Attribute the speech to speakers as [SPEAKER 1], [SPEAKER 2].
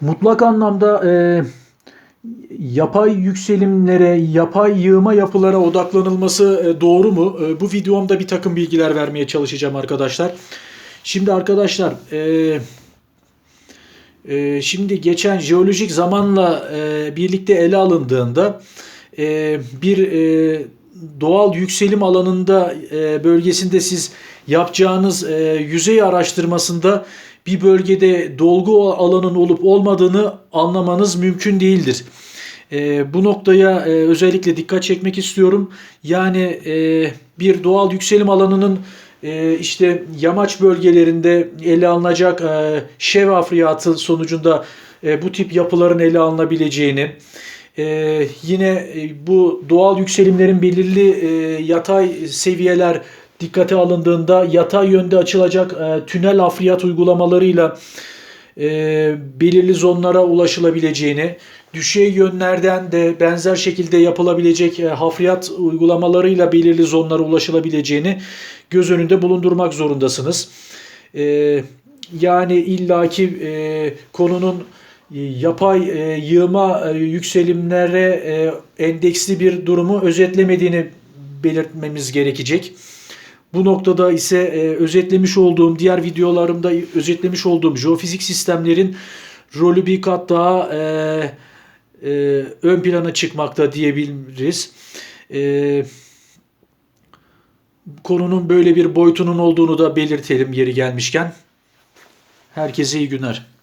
[SPEAKER 1] mutlak anlamda e, yapay yükselimlere, yapay yığma yapılara odaklanılması e, doğru mu? E, bu videomda bir takım bilgiler vermeye çalışacağım arkadaşlar. Şimdi arkadaşlar e, e, şimdi geçen jeolojik zamanla e, birlikte ele alındığında e, bir e, doğal yükselim alanında e, bölgesinde siz yapacağınız e, yüzey araştırmasında bir bölgede dolgu alanın olup olmadığını anlamanız mümkün değildir. E, bu noktaya e, özellikle dikkat çekmek istiyorum. Yani e, bir doğal yükselim alanının e, işte yamaç bölgelerinde ele alınacak e, şev afriyatı sonucunda e, bu tip yapıların ele alınabileceğini, e, yine e, bu doğal yükselimlerin belirli e, yatay seviyeler dikkate alındığında yatay yönde açılacak e, tünel afriyat uygulamalarıyla e, belirli zonlara ulaşılabileceğini, düşey yönlerden de benzer şekilde yapılabilecek e, hafriyat uygulamalarıyla belirli zonlara ulaşılabileceğini göz önünde bulundurmak zorundasınız. E, yani illaki e, konunun e, yapay e, yığma e, yükselimlere e, endeksli bir durumu özetlemediğini belirtmemiz gerekecek. Bu noktada ise e, özetlemiş olduğum diğer videolarımda özetlemiş olduğum jeofizik sistemlerin rolü bir kat daha e, e, ön plana çıkmakta diyebiliriz. E, konunun böyle bir boyutunun olduğunu da belirtelim yeri gelmişken. Herkese iyi günler.